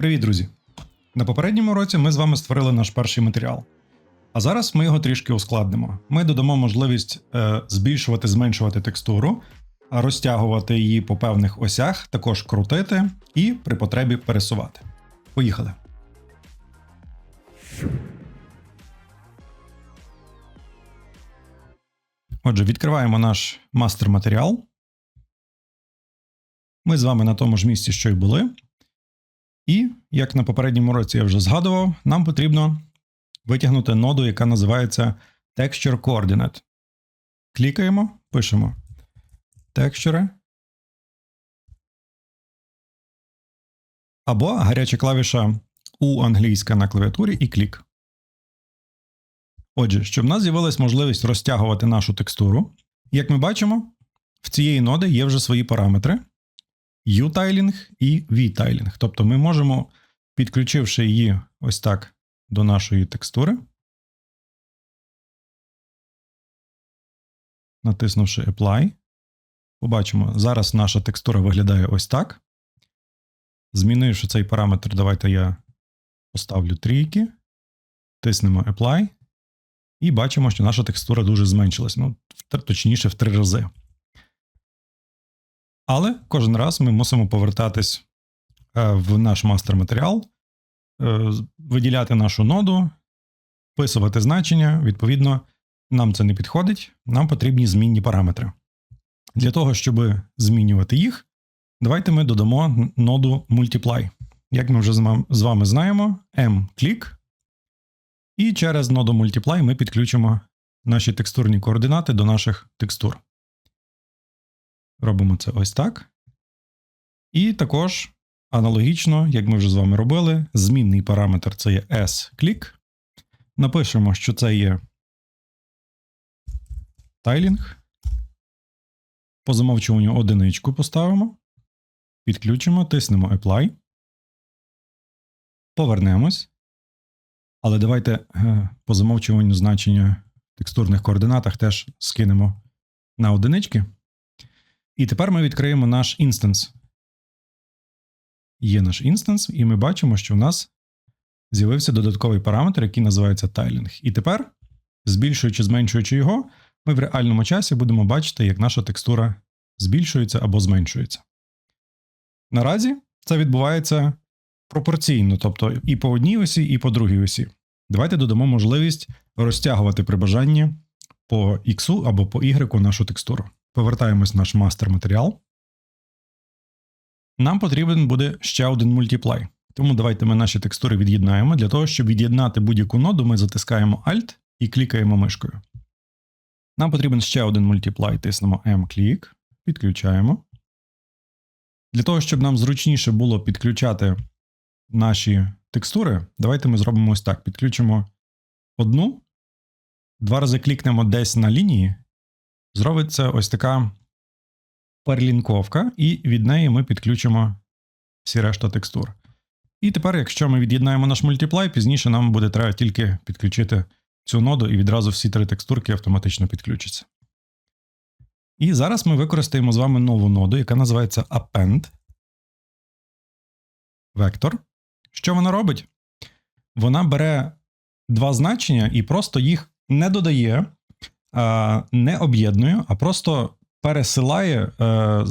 Привіт, друзі! На попередньому році ми з вами створили наш перший матеріал. А зараз ми його трішки ускладнимо. Ми додамо можливість е, збільшувати, зменшувати текстуру, розтягувати її по певних осях, також крутити і при потребі пересувати. Поїхали! Отже, відкриваємо наш мастер матеріал. Ми з вами на тому ж місці, що й були. І, як на попередньому році я вже згадував, нам потрібно витягнути ноду, яка називається Texture Coordinate. Клікаємо, пишемо Texture. Або гаряча клавіша У англійська на клавіатурі і клік. Отже, щоб в нас з'явилась можливість розтягувати нашу текстуру, як ми бачимо, в цієї ноди є вже свої параметри. U-тайлінг і V-тайлінг. Тобто ми можемо, підключивши її ось так до нашої текстури, натиснувши Apply, побачимо, зараз наша текстура виглядає ось так. Змінивши цей параметр, давайте я поставлю трійки, тиснемо Apply, і бачимо, що наша текстура дуже зменшилась. Ну, точніше, в три рази. Але кожен раз ми мусимо повертатись е, в наш мастер матеріал, е, виділяти нашу ноду, вписувати значення. Відповідно, нам це не підходить, нам потрібні змінні параметри. Для того, щоб змінювати їх, давайте ми додамо ноду Multiply. Як ми вже з вами знаємо, M-клік. І через ноду Multiply ми підключимо наші текстурні координати до наших текстур. Робимо це ось так. І також аналогічно, як ми вже з вами робили, змінний параметр це є S-клік. Напишемо, що це є тайлінг. По замовчуванню одиничку поставимо. Підключимо, тиснемо Apply. Повернемось. Але давайте е, по замовчуванню значення в текстурних координатах теж скинемо на одинички. І тепер ми відкриємо наш інстанс. Є наш інстанс, і ми бачимо, що в нас з'явився додатковий параметр, який називається тайлінг. І тепер, збільшуючи, зменшуючи його, ми в реальному часі будемо бачити, як наша текстура збільшується або зменшується. Наразі це відбувається пропорційно, тобто і по одній осі, і по другій осі. Давайте додамо можливість розтягувати при бажанні по X або по Y нашу текстуру. Повертаємось в наш мастер матеріал. Нам потрібен буде ще один мультиплай. Тому давайте ми наші текстури від'єднаємо. Для того, щоб від'єднати будь-яку ноду, ми затискаємо Alt і клікаємо мишкою. Нам потрібен ще один мультиплай. Тиснемо M-клік, підключаємо. Для того, щоб нам зручніше було підключати наші текстури, давайте ми зробимо ось так: підключимо одну, два рази клікнемо десь на лінії, зробиться ось така перлінковка, і від неї ми підключимо всі решта текстур. І тепер, якщо ми від'єднаємо наш мультиплай, пізніше нам буде треба тільки підключити цю ноду, і відразу всі три текстурки автоматично підключаться. І зараз ми використаємо з вами нову ноду, яка називається Append Vector. Що вона робить? Вона бере два значення і просто їх не додає, не об'єднує, а просто пересилає е,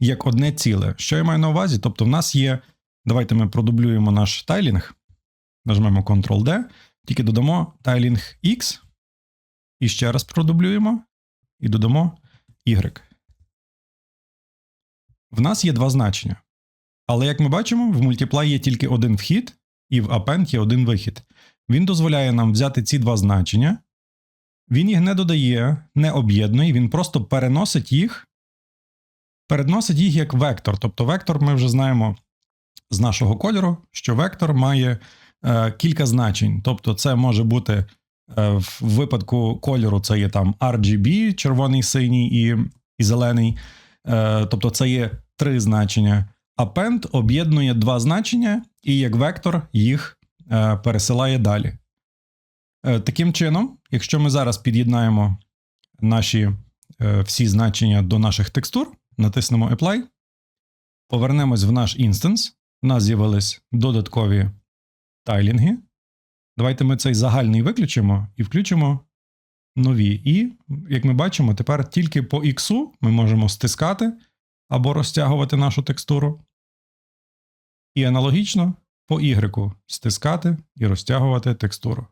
як одне ціле. Що я маю на увазі? Тобто, в нас є. Давайте ми продублюємо наш тайлінг, нажмемо Ctrl-D, тільки додамо тайлінг X, і ще раз продублюємо, і додамо Y. В нас є два значення. Але як ми бачимо, в Multiply є тільки один вхід, і в Append є один вихід. Він дозволяє нам взяти ці два значення, він їх не додає, не об'єднує, він просто переносить їх, переносить їх як вектор. Тобто вектор ми вже знаємо з нашого кольору, що вектор має е, кілька значень. Тобто, це може бути е, в випадку кольору, це є там RGB, червоний, синій і, і зелений. Е, тобто, це є три значення. Append об'єднує два значення, і як вектор їх е, пересилає далі. Е, таким чином, якщо ми зараз під'єднаємо наші е, всі значення до наших текстур, натиснемо Apply, повернемось в наш інстанс, У нас з'явились додаткові тайлінги. Давайте ми цей загальний виключимо і включимо нові. І, як ми бачимо, тепер тільки по X ми можемо стискати або розтягувати нашу текстуру. І аналогічно по Y стискати і розтягувати текстуру.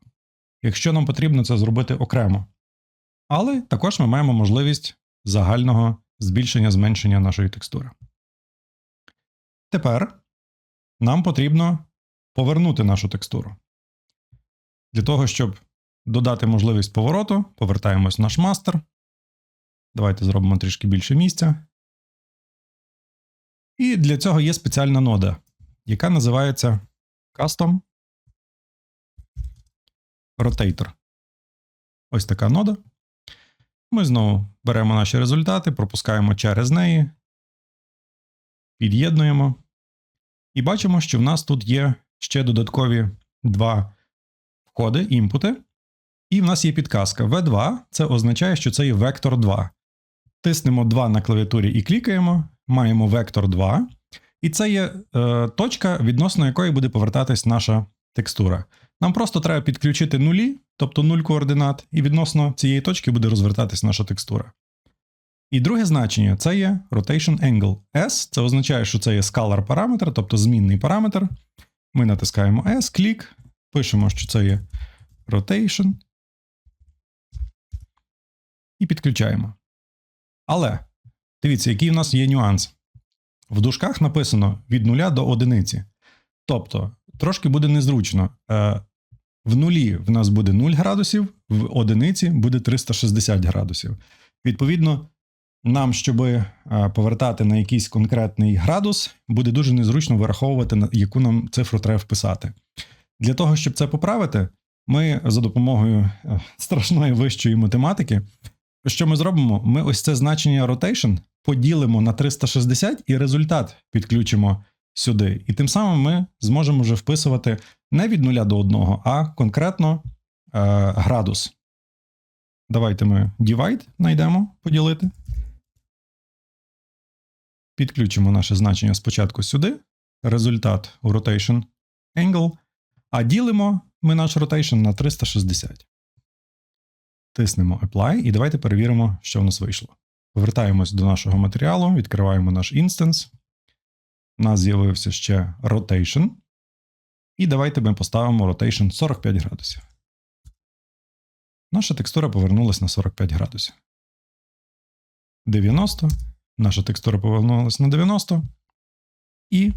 Якщо нам потрібно це зробити окремо. Але також ми маємо можливість загального збільшення зменшення нашої текстури. Тепер нам потрібно повернути нашу текстуру. Для того, щоб додати можливість повороту, повертаємось в наш мастер. Давайте зробимо трішки більше місця. І для цього є спеціальна нода, яка називається Custom Rotator. Ось така нода. Ми знову беремо наші результати, пропускаємо через неї, під'єднуємо. І бачимо, що в нас тут є ще додаткові два входи, імпути. І в нас є підказка. V2 це означає, що це є вектор 2. Тиснемо 2 на клавіатурі і клікаємо. Маємо вектор 2. І це є е, точка, відносно якої буде повертатись наша текстура. Нам просто треба підключити нулі, тобто 0 координат, і відносно цієї точки буде розвертатись наша текстура. І друге значення це є rotation angle. S це означає, що це є scalar параметр, тобто змінний параметр. Ми натискаємо S, клік, пишемо, що це є rotation. І підключаємо. Але дивіться, який в нас є нюанс. В дужках написано від 0 до одиниці. Тобто, трошки буде незручно. Е, В нулі в нас буде 0 градусів, в одиниці буде 360 градусів. Відповідно, нам, щоб е, повертати на якийсь конкретний градус, буде дуже незручно вираховувати, яку нам цифру треба вписати. Для того, щоб це поправити, ми за допомогою е, страшної вищої математики, що ми зробимо? Ми ось це значення rotation поділимо на 360 і результат підключимо сюди. І тим самим ми зможемо вже вписувати не від 0 до 1, а конкретно е, градус. Давайте ми divide знайдемо поділити. Підключимо наше значення спочатку сюди. Результат у rotation angle. А ділимо ми наш rotation на 360. Тиснемо Apply і давайте перевіримо, що в нас вийшло. Повертаємось до нашого матеріалу, відкриваємо наш інстанс. У нас з'явився ще rotation. І давайте ми поставимо rotation 45 градусів. Наша текстура повернулася на 45 градусів. 90. Наша текстура повернулася на 90. І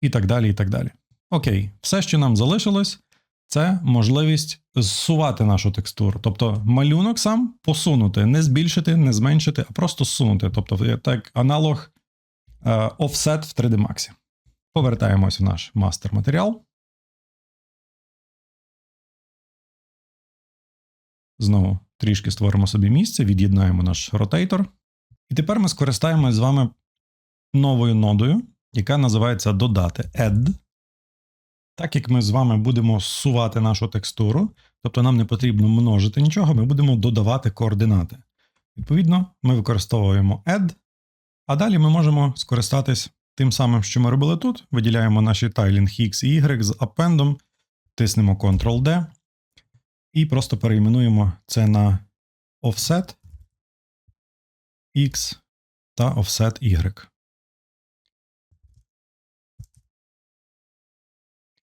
і так далі. і так далі. Окей, все, що нам залишилось, це можливість зсувати нашу текстуру. Тобто малюнок сам посунути, не збільшити, не зменшити, а просто зсунути. Тобто, так, аналог е, offset в 3D Max. Повертаємось в наш мастер матеріал. Знову трішки створимо собі місце, від'єднаємо наш ротейтор. І тепер ми скористаємось з вами новою нодою, яка називається додати Add. Так як ми з вами будемо зсувати нашу текстуру, тобто нам не потрібно множити нічого, ми будемо додавати координати. Відповідно, ми використовуємо add, а далі ми можемо скористатись тим самим, що ми робили тут. Виділяємо наші тайлінг X і Y з appendом, тиснемо Ctrl-D і просто перейменуємо це на offset X та offset Y.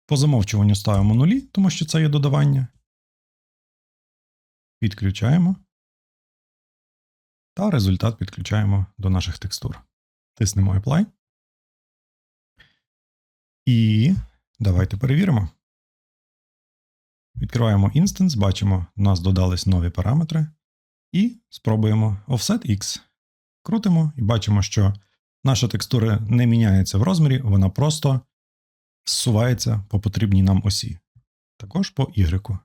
По замовчуванню ставимо нулі, тому що це є додавання. Підключаємо. Та результат підключаємо до наших текстур. Тиснемо Apply. І давайте перевіримо. Відкриваємо інстанс, бачимо, у нас додались нові параметри. І спробуємо Offset X. Крутимо і бачимо, що наша текстура не міняється в розмірі, вона просто зсувається по потрібній нам осі, також по Y.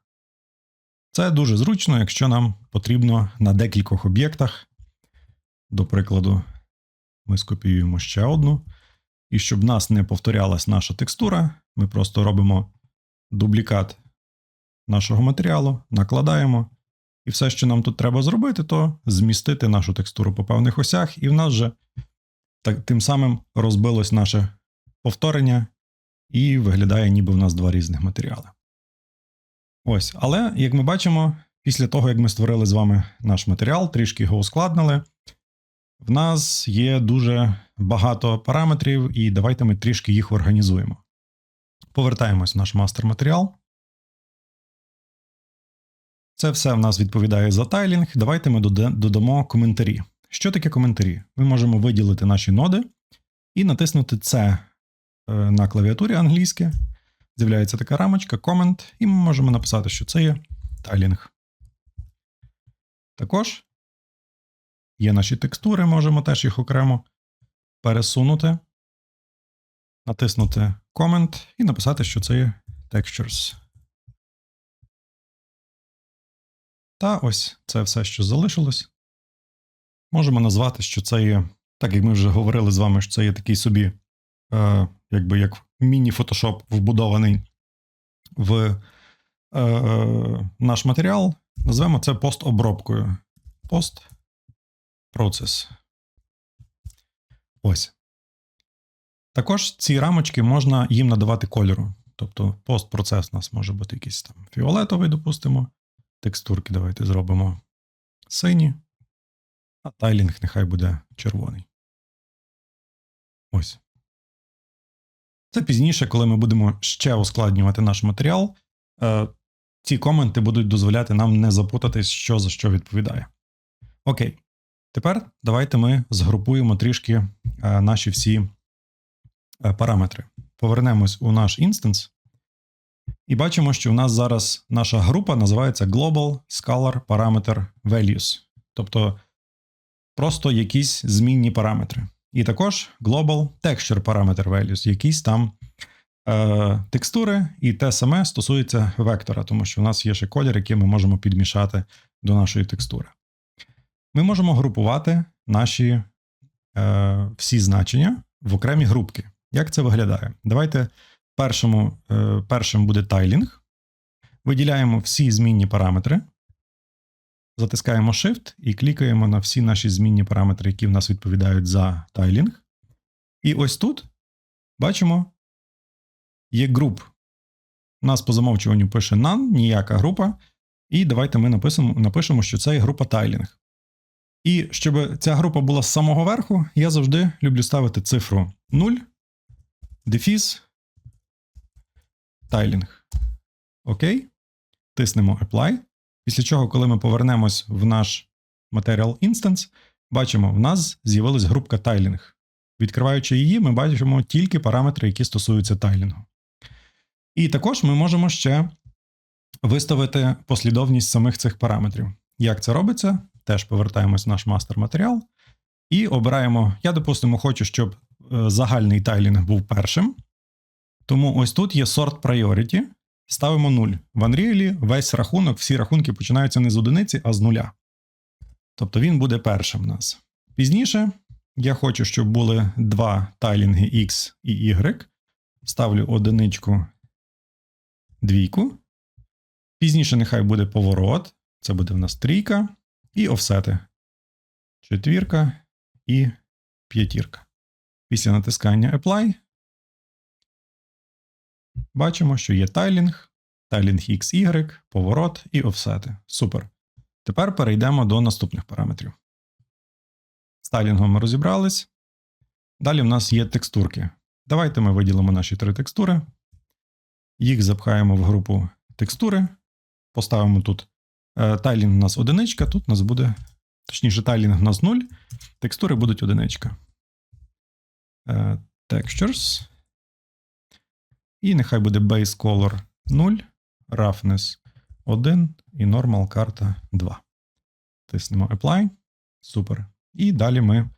Це дуже зручно, якщо нам потрібно на декількох об'єктах. До прикладу, ми скопіюємо ще одну. І щоб нас не повторялась наша текстура, ми просто робимо дублікат нашого матеріалу, накладаємо. І все, що нам тут треба зробити, то змістити нашу текстуру по певних осях, і в нас вже так, тим самим розбилось наше повторення, і виглядає, ніби в нас два різних матеріали. Ось, але як ми бачимо, після того, як ми створили з вами наш матеріал, трішки його ускладнили, в нас є дуже багато параметрів, і давайте ми трішки їх організуємо. Повертаємось в наш мастер матеріал. Це все в нас відповідає за тайлінг. Давайте ми додамо коментарі. Що таке коментарі? Ми можемо виділити наші ноди і натиснути це на клавіатурі англійське. З'являється така рамочка, комент, і ми можемо написати, що це є тайлінг. Також є наші текстури, можемо теж їх окремо пересунути, натиснути комент і написати, що це є textures. Та ось це все, що залишилось. Можемо назвати, що це є, так як ми вже говорили з вами, що це є такий собі, е, якби як міні-фотошоп вбудований в е, е, наш матеріал. Назвемо це постобробкою. Пост процес. Ось. Також ці рамочки можна їм надавати кольору. Тобто постпроцес у нас може бути якийсь там фіолетовий, допустимо. Текстурки давайте зробимо сині, а тайлінг нехай буде червоний. Ось. Це пізніше, коли ми будемо ще ускладнювати наш матеріал, е, ці коменти будуть дозволяти нам не запутатись, що за що відповідає. Окей. Тепер давайте ми згрупуємо трішки е, наші всі е, параметри. Повернемось у наш інстанс. І бачимо, що у нас зараз наша група називається Global Scalar Parameter Values. Тобто просто якісь змінні параметри. І також Global Texture Parameter Values, якісь там е, текстури, і те саме стосується вектора, тому що у нас є ще колір, який ми можемо підмішати до нашої текстури. Ми можемо групувати наші е, всі значення в окремі групки. Як це виглядає? Давайте першому, е, першим буде тайлінг. Виділяємо всі змінні параметри. Затискаємо Shift і клікаємо на всі наші змінні параметри, які в нас відповідають за тайлінг. І ось тут бачимо, є груп. У нас по замовчуванню пише none, ніяка група. І давайте ми напишемо, напишемо, що це є група тайлінг. І щоб ця група була з самого верху, я завжди люблю ставити цифру 0, дефіс, тайлінг. Окей. Тиснемо Apply. Після чого, коли ми повернемось в наш Material Instance, бачимо, в нас з'явилась групка тайлінг. Відкриваючи її, ми бачимо тільки параметри, які стосуються тайлінгу. І також ми можемо ще виставити послідовність самих цих параметрів. Як це робиться? Теж повертаємось в наш мастер матеріал і обираємо. Я, допустимо, хочу, щоб е, загальний тайлінг був першим. Тому ось тут є sort priority. Ставимо 0. В Unreal весь рахунок, всі рахунки починаються не з одиниці, а з нуля. Тобто він буде першим у нас. Пізніше я хочу, щоб були два тайлінги X і Y. Ставлю одиничку, двійку. Пізніше нехай буде поворот. Це буде в нас трійка. І офсети. Четвірка і п'ятірка. Після натискання Apply Бачимо, що є тайлінг, тайлінг XY, поворот і офсети. Супер. Тепер перейдемо до наступних параметрів. З тайлінгом ми розібрались. Далі в нас є текстурки. Давайте ми виділимо наші три текстури. Їх запхаємо в групу текстури. Поставимо тут тайлінг у нас одиничка, тут у нас буде, точніше, тайлінг у нас 0, текстури будуть одиничка. Е, textures. І нехай буде base color 0, roughness 1 і normal карта 2. Тиснемо Apply. Супер. І далі ми.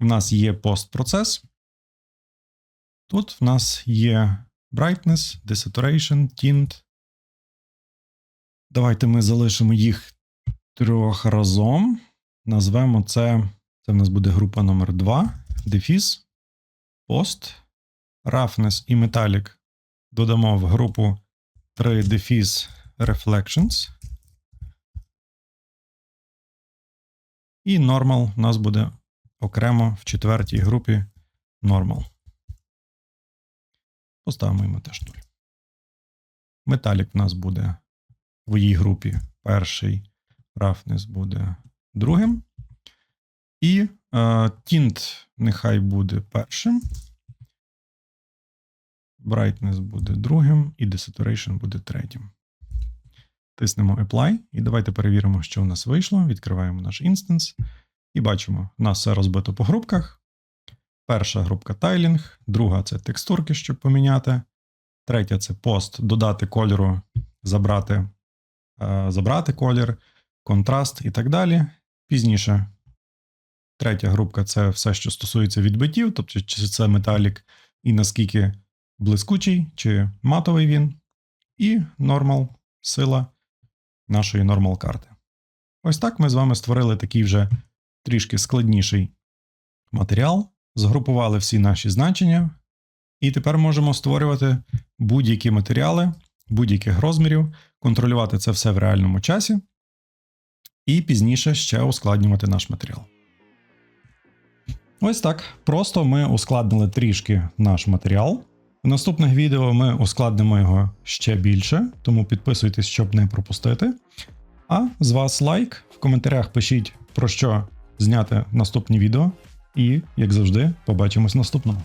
У нас є постпроцес. Тут в нас є brightness, desaturation, tint. Давайте ми залишимо їх трьох разом. Назвемо це. Це в нас буде група номер 2 Дефіс. Post roughness і metallic додамо в групу 3 Diffuse Reflections. І normal у нас буде окремо в четвертій групі normal. Поставимо йому теж 0. Металік в нас буде в своїй групі перший, roughness буде другим. І е, tint нехай буде першим. Brightness буде другим, і desaturation буде третім. Тиснемо Apply, і давайте перевіримо, що у нас вийшло. Відкриваємо наш інстанс. І бачимо, у нас все розбито по групках. Перша групка тайлінг, друга це текстурки, щоб поміняти. Третя це пост, додати кольору, забрати, забрати колір, контраст і так далі. Пізніше. Третя групка це все, що стосується відбиттів, тобто чи це металік і наскільки блискучий чи матовий він. І нормал сила нашої нормал карти. Ось так ми з вами створили такий вже трішки складніший матеріал, згрупували всі наші значення, і тепер можемо створювати будь-які матеріали будь-яких розмірів, контролювати це все в реальному часі, і пізніше ще ускладнювати наш матеріал. Ось так. Просто ми ускладнили трішки наш матеріал. В наступних відео ми ускладнимо його ще більше, тому підписуйтесь, щоб не пропустити. А з вас лайк. В коментарях пишіть про що зняти наступні відео. І, як завжди, побачимось в наступному.